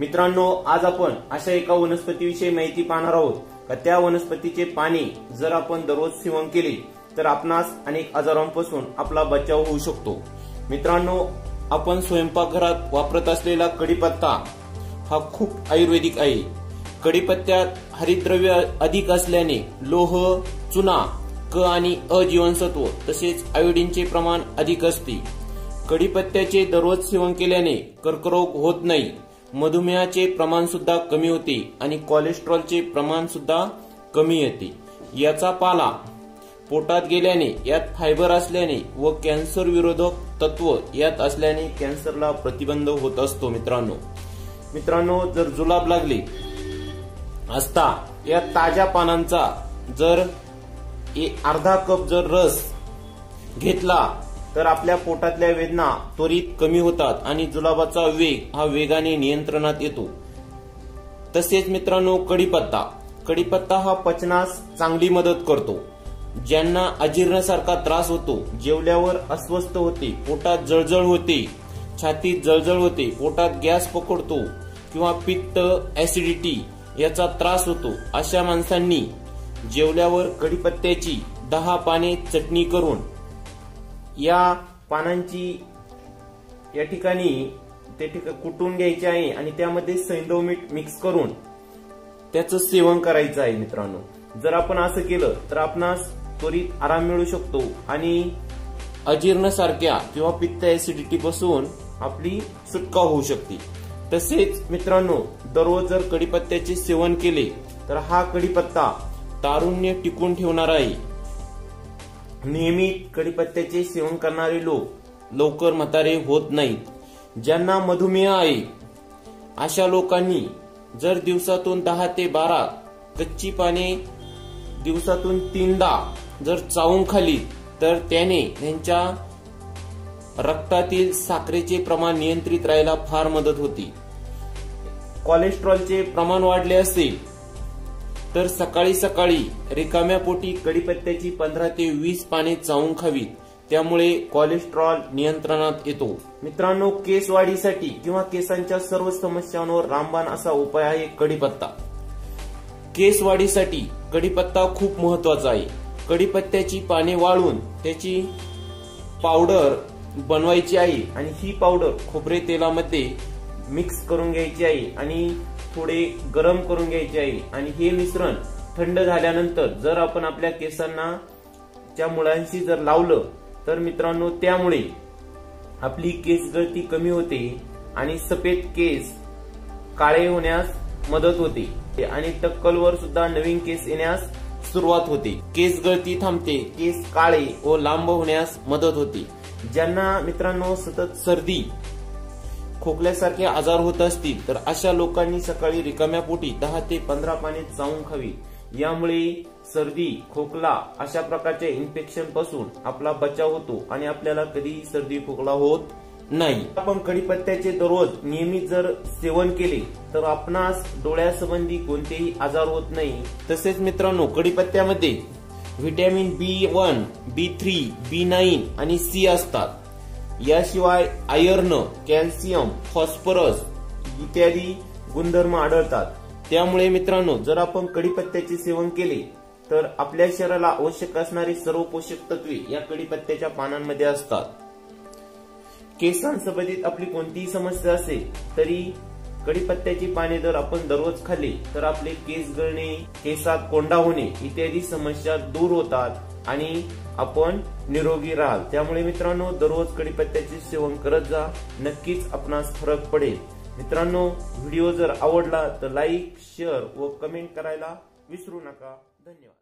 मित्रांनो आज आपण अशा एका वनस्पतीविषयी माहिती पाहणार आहोत. का त्या वनस्पतीचे पाणी जर आपण दररोज सेवन केले तर आपणास अनेक आजारांपासून आपला बचाव होऊ शकतो. मित्रांनो आपण स्वयंपाकघरात वापरत असलेला कडीपत्ता हा खूप आयुर्वेदिक आहे. कडीपत्त्यात हरितद्रव्य अधिक असल्याने लोह चुना क आणि अ जीवनसत्व तसेच आयोडीनचे प्रमाण अधिक असते. कडीपत्त्याचे दररोज सेवन केल्याने कर्करोग होत नाही. मधुमेहाचे प्रमाण सुद्धा कमी होते आणि कोलेस्ट्रॉलचे प्रमाण सुद्धा कमी येते. याचा पाला पोटात गेल्याने यात फायबर असल्याने व कॅन्सर विरोधक तत्व यात असल्याने कॅन्सरला प्रतिबंध होत असतो मित्रांनो. मित्रांनो जर जुलाब लागले असता या ताज्या पानांचा जर अर्धा कप जर रस घेतला तर आपल्या पोटातल्या वेदना त्वरित कमी होतात आणि जुलाबाचा वेग हा वेगाने नियंत्रणात येतो. तसेच मित्रांनो कडीपत्ता कडीपत्ता हा पचनास चांगली मदत करतो. ज्यांना अजीर्णासारखा त्रास होतो जेवल्यावर अस्वस्थ होते पोटात जळजळ होते छातीत जळजळ होते पोटात गॅस पकडतो किंवा पित्त ऍसिडिटी याचा त्रास होतो अशा माणसांनी जेवल्यावर कडीपत्त्याची दहा पाने चटणी करून या पानांची या ठिकाणी ते ठिकाण कुटून घ्यायचे आहे आणि त्यामध्ये सैंदव मीठ मिक्स करून त्याचं सेवन करायचं आहे मित्रांनो. जर आपण असं केलं तर आपणास त्वरित आराम मिळू शकतो आणि अजीर्ण सारख्या किंवा पित्त ऍसिडिटी पासून आपली सुटका होऊ शकते. तसेच मित्रांनो दररोज जर कडीपत्त्याचे सेवन केले तर हा कडीपत्ता तारुण्य टिकून ठेवणार आहे. नियमित कडीपत्त्याचे सेवन करणारे लोक लवकर म्हातारे होत नाहीत. ज्यांना मधुमेह आहे अशा लोकांनी जर दिवसातून दहा ते बारा कच्ची पाने दिवसातून तीनदा जर चावून खाली तर त्याने त्यांच्या रक्तातील साखरेचे प्रमाण नियंत्रित राहायला फार मदत होती. कोलेस्ट्रॉलचे प्रमाण वाढले असेल तर सकाळी सकाळी रिकाम्या पोटी कडीपत्त्याची पंधरा ते वीस पाने चावून खावीत. त्यामुळे कोलेस्ट्रॉल नियंत्रणात येतो. मित्रांनो केस वाढीसाठी किंवा केसांच्या सर्व समस्यांवर रामबाण असा उपाय आहे कडीपत्ता केस वाढीसाठी कडीपत्ता खूप महत्त्वाचा आहे. कडीपत्त्याची पाने वाळून त्याची पावडर बनवायची आहे आणि ही पावडर खोबरे तेलामध्ये मिक्स करून घ्यायची आहे आणि थोडे गरम करून घ्यायचे आहे आणि हे मिश्रण थंड झाल्यानंतर जर आपण आपल्या केसांना च्या मुळांशी जर लावलं तर मित्रांनो त्यामुळे आपली केस गळती कमी होते आणि सफेद केस काळे होण्यास मदत होते. आणि टक्कलवर सुद्धा नवीन केस येण्यास सुरुवात होते. केस गळती थांबते केस काळे व लांब होण्यास मदत होते. ज्यांना मित्रांनो सतत सर्दी खोकल्यासारखे आजार होत असतील तर अशा लोकांनी सकाळी रिकाम्या पोटी दहा ते पंधरा पाने चावून खावी. यामुळे सर्दी खोकला अशा प्रकारच्या इन्फेक्शनपासून आपला बचाव होतो आणि आपल्याला कधीही सर्दी खोकला होत नाही. आपण कडीपत्त्याचे दररोज नियमित जर सेवन केले तर आपणास डोळ्यासंबंधी कोणतेही आजार होत नाही. तसेच मित्रांनो कडीपत्त्यामध्ये vitamin B one B three B nine आणि सी असतात. याशिवाय आयर्न कॅल्शियम फॉस्फरस इत्यादी गुणधर्म आढळतात. त्यामुळे मित्रांनो जर आपण कढीपत्त्याचे सेवन केले तर आपल्या शरीराला आवश्यक असणारी सर्व पोषक तत्वे या कढीपत्त्याच्या पानांमध्ये असतात. केसांसंबंधित आपली कोणतीही समस्या असेल तरी कडीपत्त्याची पाने जर आपण दररोज खाल्ली तर आपले केस गळणे केसात कोंडा होणे इत्यादी समस्या दूर होतात आणि आपण निरोगी राहाल. त्यामुळे मित्रांनो दररोज कडीपत्त्याचे सेवन करत जा. नक्कीच आपणास फरक पडेल. मित्रांनो व्हिडिओ जर आवडला तर लाईक शेअर व कमेंट करायला विसरू नका. धन्यवाद.